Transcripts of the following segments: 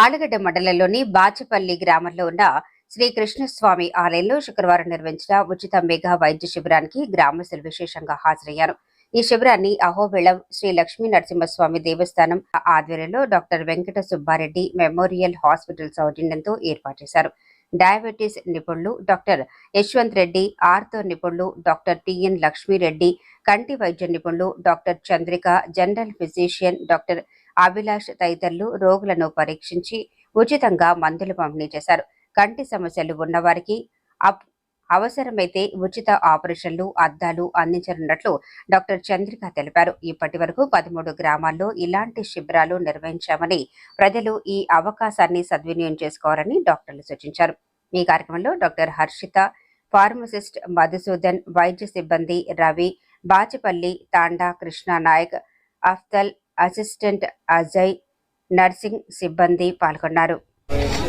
ఆలగడ్డ మండలంలోని బాచపల్లి గ్రామంలో ఉన్న శ్రీ కృష్ణస్వామి ఆలయంలో శుక్రవారం నిర్వహించిన ఉచిత మెగా వైద్య శిబిరానికి గ్రామస్తులు విశేషంగా హాజరయ్యారు. ఈ శిబిరాన్ని అహోబిళం శ్రీ లక్ష్మీ నరసింహస్వామి దేవస్థానం ఆధ్వర్యంలో doctor Venkata Subbareddy memorial hospital సౌజన్యంతో ఏర్పాటు చేశారు. డయాబెటీస్ నిపుణులు డాక్టర్ యశ్వంత్ రెడ్డి ఆర్థో నిపుణులు డాక్టర్ టిఎన్ లక్ష్మీరెడ్డి కంటి వైద్య నిపుణులు doctor Chandrika general physician doctor Abhilash తదితరులు రోగులను పరీక్షించి ఉచితంగా మందులు పంపిణీ చేశారు. కంటి సమస్యలు ఉన్నవారికి అప్- అవసరమైతే ఉచిత ఆపరేషన్లు అద్దాలు అందించనున్నట్లు డాక్టర్ చంద్రిక తెలిపారు. ఇప్పటి వరకు పదమూడు గ్రామాల్లో ఇలాంటి శిబిరాలు నిర్వహించామని ప్రజలు ఈ అవకాశాన్ని సద్వినియోగం చేసుకోవాలని డాక్టర్లు సూచించారు. ఈ కార్యక్రమంలో డాక్టర్ హర్షిత ఫార్మసిస్ట్ మధుసూదన్ వైద్య సిబ్బంది రవి బాచిపల్లి తాండా కృష్ణ నాయక్ అఫ్తల్ అసిస్టెంట్ అజయ్ నర్సింగ్ సిబ్బంది పాల్గొన్నారు.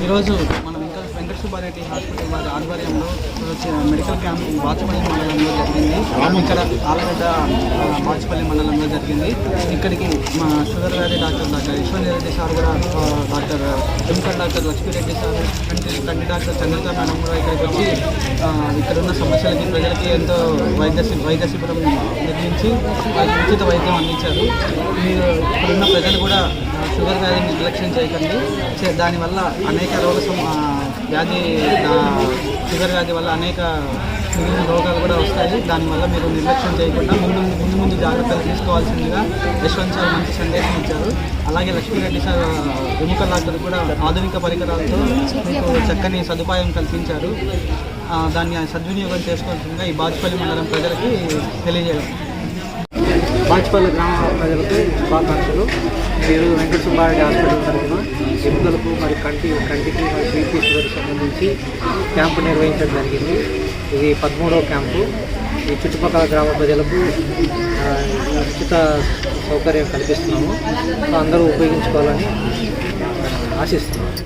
ఈరోజు మన వెంకట సుబ్బారెడ్డి హాస్పిటల్ వారి ఆధ్వర్యంలో వచ్చే మెడికల్ క్యాంప్ బాచుపల్లి మండలంలో జరిగింది. ఇక్కడ ఆలగడ్డ ఆ, బాచుపల్లి మండలంలో జరిగింది. ఇక్కడికి మా షుగర్ వ్యాధి doctor doctor Eshwar Reddy sir కూడా doctor chemical doctor Lakshmireddy sir కంటి కంటి డాక్టర్ చంద్రక మేడం కూడా ఇక్కడికి వచ్చి ఇక్కడ ఉన్న సమస్యలకి ప్రజలకి ఎంతో వైద్య వైద్య శిబిరం నిర్మించి వాళ్ళకి ఉచిత వైద్యం అందించారు. మీరు ఇక్కడున్న ప్రజలు కూడా షుగర్ వ్యాధిని నిర్లక్ష్యం చేయకండి. దానివల్ల అనేక రోగ వ్యాధి ఆ, షుగర్ వ్యాధి వల్ల అనేక మిగిలిన రోగాలు కూడా వస్తాయి. దానివల్ల మీరు నిర్లక్ష్యం చేయకుండా ముందు ముందు ముందు జాగ్రత్తలు తీసుకోవాల్సిందిగా యశ్వంత్ సార్ మంచి సందేశం ఇచ్చారు. అలాగే లక్ష్మీరెడ్డి సార్ ఎముక డాక్టర్ కూడా ఆధునిక పరికరాలతో మీకు చక్కని సదుపాయం కల్పించారు. దాన్ని సద్వినియోగం చేసుకోవాల్సిందిగా ఈ బాజ్పల్లి మండలం ప్రజలకి తెలియజేయడం. బాజ్పల్లి గ్రామ ప్రజలకు శుభాకాంక్షలు. మీరు వెంకట సుబ్బారెడ్డి హాస్పిటల్ తరఫున ఎముకలకు మరి కంటి కంటికి మరి బీపీసీలకు సంబంధించి క్యాంపు నిర్వహించడం జరిగింది. ఇది పదమూడవ క్యాంపు. ఈ చుట్టుపక్కల గ్రామ ప్రజలకు ఉచిత సౌకర్యం కల్పిస్తున్నాము. అందరూ ఉపయోగించుకోవాలని ఆశిస్తున్నాము.